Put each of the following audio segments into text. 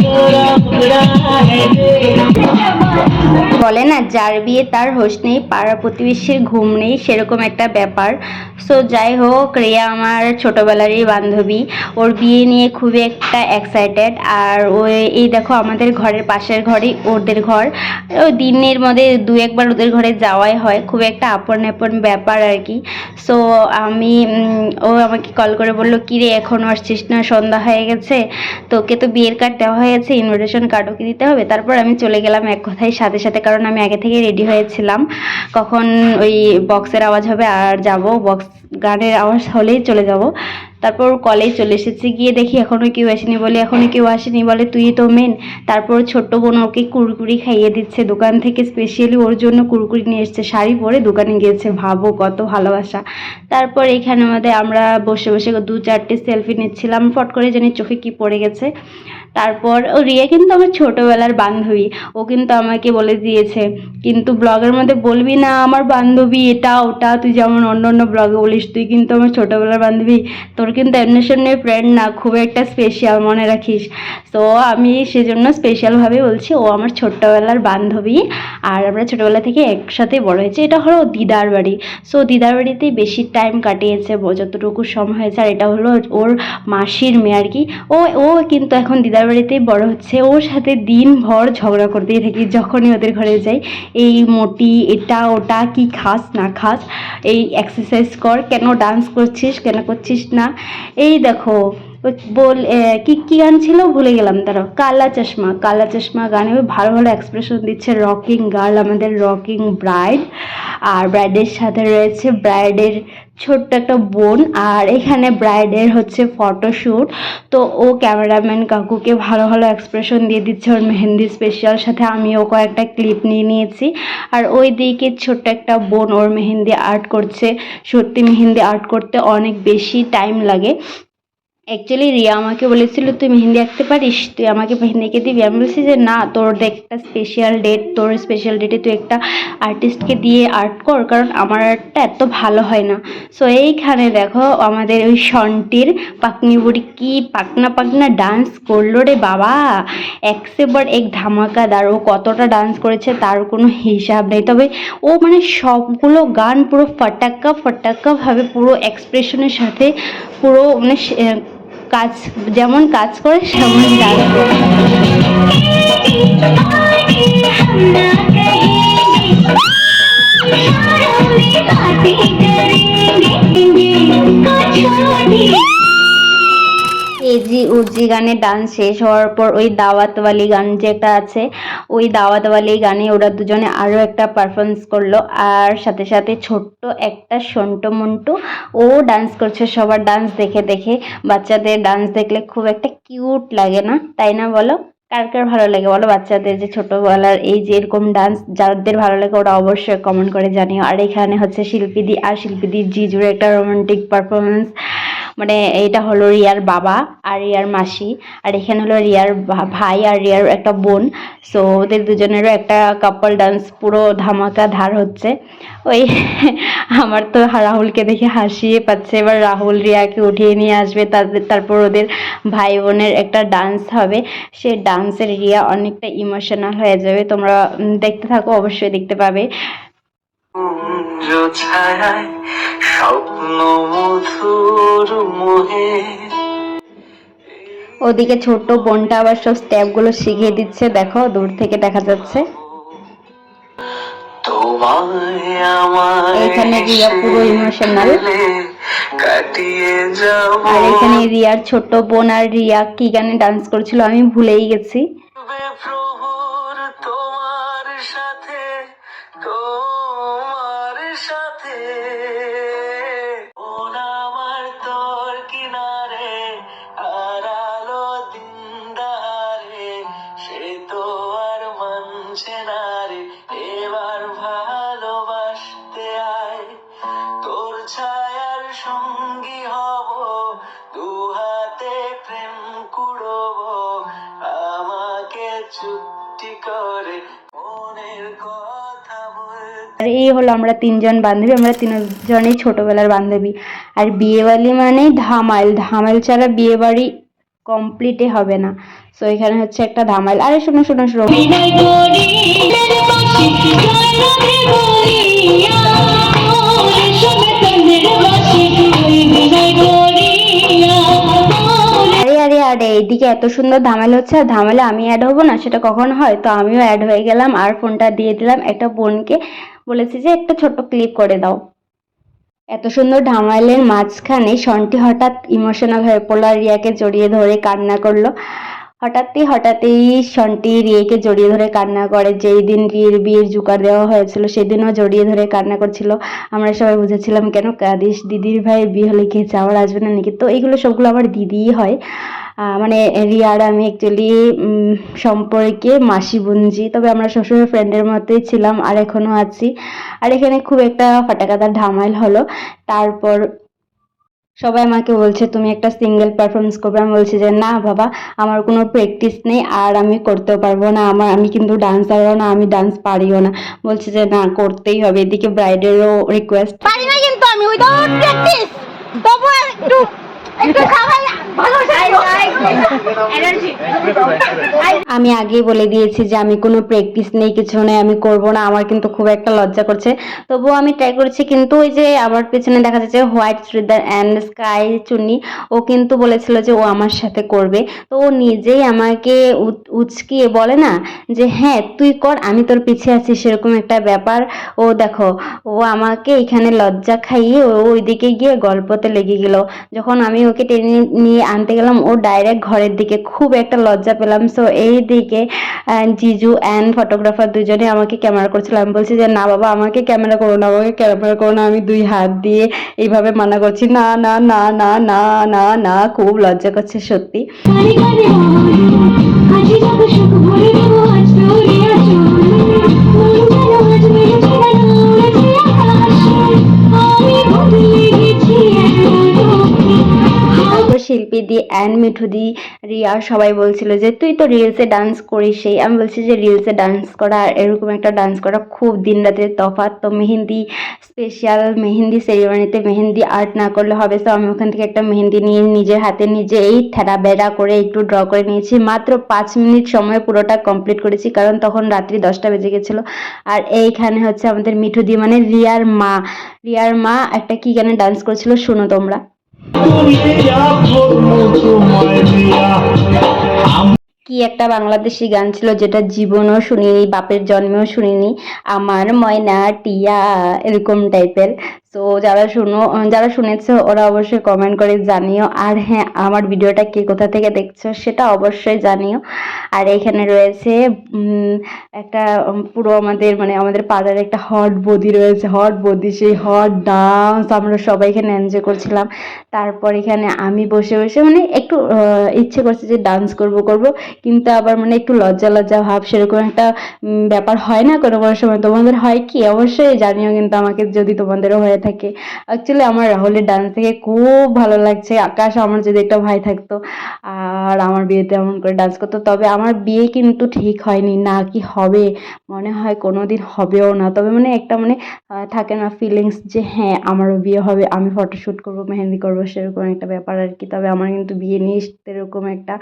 Thank you. বলে না, যার বিয়ে তার হোশ নেই, পাড়া প্রতিবেশীর ঘুম নেই, সেরকম একটা ব্যাপার। সো যাই হোক, রিয়া আমার ছোটোবেলারই বান্ধবী। ওর বিয়ে নিয়ে খুবই একটা এক্সাইটেড আর ও এই দেখো আমাদের ঘরের পাশের ঘরেই ওদের ঘর। ও দিনের মধ্যে দু একবার ওদের ঘরে যাওয়াই হয়, খুব একটা আপন আপন ব্যাপার আর কি। সো আমি ও আমাকে কল করে বলল, কি রে এখনও আসছিস না? সন্ধ্যা হয়ে গেছে। তোকে তো বিয়ের কার্ড দেওয়া হয়ে গেছে ইনভিটেশন কার্ডও কি দিতে হবে। তারপর আমি চলে গেলাম এক কথায় সাথে সাথে কারণ আমি আগে থেকে রেডি হয়েছিলাম। কখন ওই বক্সের আওয়াজ হবে আর যাব বক্স গানের আওয়াজ হলেই চলে যাব। তারপর কলেজ চলে এসেছি, গিয়ে দেখি এখনও কেউ আসেনি বলে এখনও কেউ আসেনি বলে, তুই তো মেন তারপর ছোট্ট বোন ওকে কুরকুরি খাইয়ে দিচ্ছে। দোকান থেকে স্পেশালি ওর জন্য কুরকুরি নিয়ে এসছে, শাড়ি পরে দোকানে গিয়েছে। ভাবো কত ভালোবাসা। তারপর এখানে আমাদের আমরা বসে বসে দু চারটে সেলফি নিচ্ছিলাম। ফট করে জানি চোখে কি পড়ে গেছে। তারপর ও রিয়া কিন্তু আমার ছোটোবেলার বান্ধবী। ও কিন্তু আমাকে বলে দিয়েছে, কিন্তু ব্লগের মধ্যে বলবি না, আমার বান্ধবী এটা, ওটা, তুই যেমন অন্য অন্য ব্লগে বলিস, তুই কিন্তু আমার ছোটোবেলার বান্ধবী। তোর কিন্তু এমনি সামনে ফ্রেন্ড না, খুব একটা স্পেশাল মনে রাখিস। তো আমি সেজন্য স্পেশালভাবে বলছি, ও আমার ছোট্টবেলার বান্ধবী, আর আমরা ছোটোবেলা থেকে একসাথে বড় হয়েছে। এটা হলো দিদার বাড়ি। সো দিদার বাড়িতেই বেশি টাইম কাটিয়েছে যতটুকু সময় হয়েছে, আর এটা হলো ওর মাসির মেয়ে আর কি। ও ও কিন্তু এখন দিদার বাড়িতেই বড় হচ্ছে, ওর সাথে দিনভর ঝগড়া করতেই থাকি, যখনই ওদের ঘরে যাই, এই মোটি, এটা ওটা, কি খাস, না খাস, এই এক্সারসাইজ কর, কেন ডান্স করছিস, কেন করছিস না? এই দেখো, বল কি কি গান ছিল? ভুলে গেলাম তারা কালা চশমা কালা চশমা গানে ভালো ভালো এক্সপ্রেশন দিচ্ছে রকিং গার্ল আমাদের রকিং ব্রাইড আর ব্রাইডের সাথে রয়েছে ব্রাইডের ছোট্ট একটা বোন আর এখানে ব্রাইডের হচ্ছে ফটোশ্যুট তো ও ক্যামেরাম্যান কাকুকে ভালো ভালো এক্সপ্রেশন দিয়ে দিচ্ছে, ওর মেহেন্দি স্পেশাল সাথে আমিও কয়েকটা ক্লিপ নিয়ে নিয়েছি। আর ওই দিকে ছোট্ট একটা বোন, ওর মেহেন্দি আর্ট করছে। সত্যি মেহেন্দি আর্ট করতে অনেক বেশি টাইম লাগে। অ্যাকচুয়ালি রিয়া আমাকে বলেছিল, তুই মেহেন্দি আঁকতে পারিস? তুই আমাকে মেহেন্দি দিবি? আমি বলছি যে, না, তোর একটা স্পেশাল ডেট তোর স্পেশাল ডেটে তুই একটা আর্টিস্টকে দিয়ে আর্ট কর, কারণ আমার আর্টটা এত ভালো হয় না। সো এইখানে দেখো, আমাদের ওই সন্টির পাকনি বুড়ি কি পাকনা পাকনা ডান্স করল রে বাবা। এক সে বার এক ধামাকাদার ও কতটা ডান্স করেছে তার কোনো হিসাব নেই। তবে ও মানে সবগুলো গান পুরো ফটাক্কা ফটাক্কা ভাবে পুরো এক্সপ্রেশনের সাথে পুরো মানে কাজ যেমন কাজ করে সেমন ডান্স করে। এজি উজি গানে ডান্স শেষ হওয়ার পর ওই দাওয়াতওয়ালি গান যেটা আছে, ওই দাওয়াতওয়ালি গানে ওরা দুজনে আরও একটা পারফরমেন্স করল। আর সাথে সাথে ছোট্ট একটা সন্টু মন্টু, ও ডান্স করছে সবার ডান্স দেখে দেখে। বাচ্চাদের ডান্স দেখলে খুব একটা কিউট লাগে না, তাই না বলো? কার কার ভালো লাগে বলো? বাচ্চাদের যে ছোটোবেলার এই যে এরকম ডান্স যাদের ভালো লাগে ওরা অবশ্যই কমেন্ট করে জানিও। আর এখানে হচ্ছে শিল্পীদি, আর শিল্পীদির জিজুর একটা রোমান্টিক পারফরমেন্স মানে এটা হলো রিয়ার বাবা আর রিয়ার মাসি। আর এখানে হলো রিয়ার ভাই আর রিয়ার একটা বোন। সো ওদের দুজনেরও একটা কাপল ডান্স পুরো ধামাকা ধার হচ্ছে। ওই আমার তো রাহুলকে দেখে হাসিয়ে পাচ্ছে। এবার রাহুল রিয়াকে উঠিয়ে নিয়ে আসবে। তাদের তারপর ওদের ভাই বোনের একটা ডান্স হবে। সে ডান্সের রিয়া অনেকটা ইমোশনাল হয়ে যাবে। তোমরা দেখতে থাকো, অবশ্যই দেখতে পাবে। ছায়ায় স্বপ্ন মধুর মোহে। ওদিকে ছোট্ট বোনটা আবার সব স্টেপগুলো শিখিয়ে দিচ্ছে দেখো দূর থেকে দেখা যাচ্ছে। এখানে রিয়া পুরো যাব আর এখানে রিয়ার ছোট্ট বোন আর রিয়া কি গানে ডান্স করছিল আমি ভুলেই গেছি। আমাকে করে মনের কথা আর এই হলো আমরা তিনজন বান্ধবী আমরা তিনজনই ছোটবেলার বান্ধবী। আর বিয়ে বাড়ি মানে ধামাইল ধামাইল ছাড়া বিয়ে বাড়ি কমপ্লিটই হবে না। সো এখানে হচ্ছে একটা ধামাইল। আরে শোনো শোনো শোনো। এইদিকে এত সুন্দর ধামাইল হচ্ছে আর ধামাইলে আমি অ্যাড হব না, সেটা কখন হয়? তো আমিও অ্যাড হয়ে গেলাম আর ফোনটা দিয়ে দিলাম একটা বোনকে। বলেছি যে একটা ছোট্ট ক্লিপ করে দাও। এত সুন্দর ধামাইলের মাঝখানে শন্টি হঠাৎ ইমোশনাল হয়ে পড়ল আর রিয়াকে জড়িয়ে ধরে কান্না করল। হঠাৎই হঠাৎই শন্টি রিয়াকে জড়িয়ে ধরে কান্না করে। যেই দিন বিয়ের বিয়ের জুকার দেওয়া হয়েছিল, সেদিনও জড়িয়ে ধরে কান্না করছিল। আমরা সবাই বুঝেছিলাম, কেন কাদিস? দিদির ভাই বিয়ে হলে কি যাওয়ার আসবে না নাকি? তো এইগুলো সবগুলো আমার দিদিই হয়। মানে রিয়ার আমি অ্যাকচুয়ালি সম্পর্কে মাসি বুনজি। তবে আমরা সবসময় ফ্রেন্ডের মতোই ছিলাম আর এখনও আছি। আর এখানে খুব একটা ফাটাকাতার ধামাইল হলো। তারপর সবাই আমাকে বলছে, তুমি একটা সিঙ্গেল পারফরমেন্স করবে। আমি বলছি যে, না বাবা, আমার কোনো প্র্যাকটিস নেই আর আমি করতেও পারব না। আমার, আমি কিন্তু ডান্সারও না, আমি ডান্স পারিও না। বলছে যে, না, করতেই হবে। এদিকে ব্রাইডেরও রিকোয়েস্ট পারি না কিন্তু আমি উইদাউট প্র্যাকটিস তবু একটু আমি আগেই বলে দিয়েছি যে আমি কোনো প্র্যাকটিস নেই, কিছু নেই, আমি করব না, আমার কিন্তু খুব একটা লজ্জা করছে। তবুও আমি ট্রাই করেছি, কিন্তু ওই যে আমার পেছনে দেখা যাচ্ছে হোয়াইট শ্রীদার অ্যান্ড স্কাই চুন্নি, ও কিন্তু বলেছিল যে ও আমার সাথে করবে। তো ও নিজেই আমাকে উচ- উচকিয়ে বলে না যে হ্যাঁ তুই কর, আমি তোর পিছিয়ে আছি, সেরকম একটা ব্যাপার। ও দেখো, ও আমাকে এখানে লজ্জা খাইয়ে ও ওইদিকে গিয়ে গল্পতে লেগে গেল। যখন আমি ওকে টেনে নিয়ে আনতে গেলাম, ও ডাইরেক্ট ঘরের দিকে খুব একটা লজ্জা পেলাম। সো এই দিকে জিজু অ্যান্ড ফটোগ্রাফার দুজনে আমাকে ক্যামেরা করছিল। আমি বলছি যে, না বাবা, আমাকে ক্যামেরা করো না, আমাকে ক্যামেরা করো না। আমি দুই হাত দিয়ে এইভাবে মানা করছি। না না না না না না না। খুব লজ্জা করছে সত্যি। গানে তারপর শিল্পী দি অ্যান্ড মিঠু দি রিয়া সবাই বলছিল যে, তুই তো রিলসে ডান্স করিস সেই আমি বলছি যে রিলসে ডান্স করা আর এরকম একটা ডান্স করা খুব দিন রাতের তফাৎ। তো মেহেন্দি স্পেশাল মেহেন্দি সেরিমনিতে মেহেন্দি আর্ট না করলে হবে তো আমি ওখান থেকে একটা মেহেন্দি নিয়ে নিজের হাতে নিজে এই ঠেরা বেড়া করে একটু ড্র করে নিয়েছি। মাত্র পাঁচ মিনিট সময় পুরোটা কমপ্লিট করেছি, কারণ তখন রাত্রি দশটা বেজে গেছিল। আর এইখানে হচ্ছে আমাদের মিঠু দি মানে রিয়ার মা। রিয়ার মা একটা কি গানে ডান্স করেছিল, শুনো তোমরা। কি একটা বাংলাদেশি গান ছিল যেটা জীবনও শুনিনি, বাপের জন্মেও শুনিনি, আমার ময়না, টিয়া, এরকম টাইপের তো যারা শুনো, যারা শুনেছো, ওরা অবশ্যই কমেন্ট করে জানিও। আর হ্যাঁ আমার ভিডিওটা কে কোথা থেকে দেখছ সেটা অবশ্যই জানিও। আর এখানে রয়েছে একটা পুরো আমাদের মানে আমাদের পাড়ার একটা হট বদি রয়েছে। হট বদি, সেই হট ডান্স আমরা সবাই এখানে এনজয় করছিলাম। তারপর এখানে আমি বসে বসে মানে একটু ইচ্ছে করছে যে ডান্স করব করব। কিন্তু আবার মানে একটু লজ্জা লজ্জা ভাব সেরকম একটা ব্যাপার হয় না কোনো কোনো সময়। তোমাদের হয় কি? অবশ্যই জানিও কিন্তু আমাকে যদি তোমাদেরও হয়ে থাকে। অ্যাকচুয়ালি আমার রাহুলের ডান্স থেকে খুব ভালো লাগছে। আকাশ আমার যদি একটা ভাই থাকতো আর আমার বিয়েতে এমন করে ডান্স করতো, তবে আমার বিয়ে কিন্তু ঠিক হয়নি। না কি হবে? মনে হয় কোনো দিন হবেও না। তবে মানে একটা মানে থাকে না ফিলিংস যে হ্যাঁ আমারও বিয়ে হবে, আমি ফটোশ্যুট করব, মেহেন্দি করব, সেরকম একটা ব্যাপার আর কি। তবে আমার কিন্তু বিয়ে নিয়ে সেরকম একটা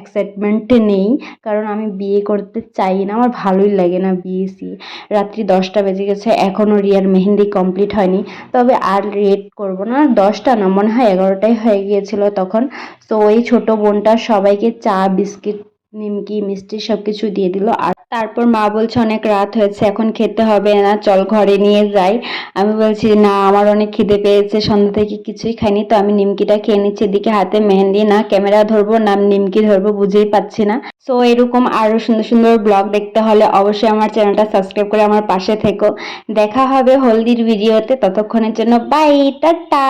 এক্সাইটমেন্টে নেই। কারণ আমি বিয়ে করতে চাই না, আমার ভালোই লাগে না বিয়ে সি রাত্রি দশটা বেজে গেছে এখনও রিয়ার মেহেন্দি কমপ্লিট হয়নি। তবে আর লেট করব না। দশটা না, মনে হয় এগারোটাই হয়ে গিয়েছিল তখন। তো ওই ছোট বোনটা সবাইকে চা, বিস্কিট নিমকি, মিষ্টি সব কিছু দিয়ে দিল। আর তারপর মা বলছে, অনেক রাত হয়েছে, এখন খেতে হবে না, চল ঘরে নিয়ে যাই। আমি বলছি, না, আমার অনেক খিদে পেয়েছে, সন্ধ্যা থেকে কিছুই খাইনি, তো আমি নিমকিটা খেয়ে নিচ্ছি। এদিকে হাতে মেহেন্দি, না ক্যামেরা ধরবো, না নিমকি ধরবো, বুঝেই পাচ্ছি না। সো এরকম আরও সুন্দর সুন্দর ব্লগ দেখতে হলে অবশ্যই আমার চ্যানেলটা সাবস্ক্রাইব করে আমার পাশে থেকো। দেখা হবে হলদির ভিডিওতে, ততক্ষণের জন্য বাই টাটা!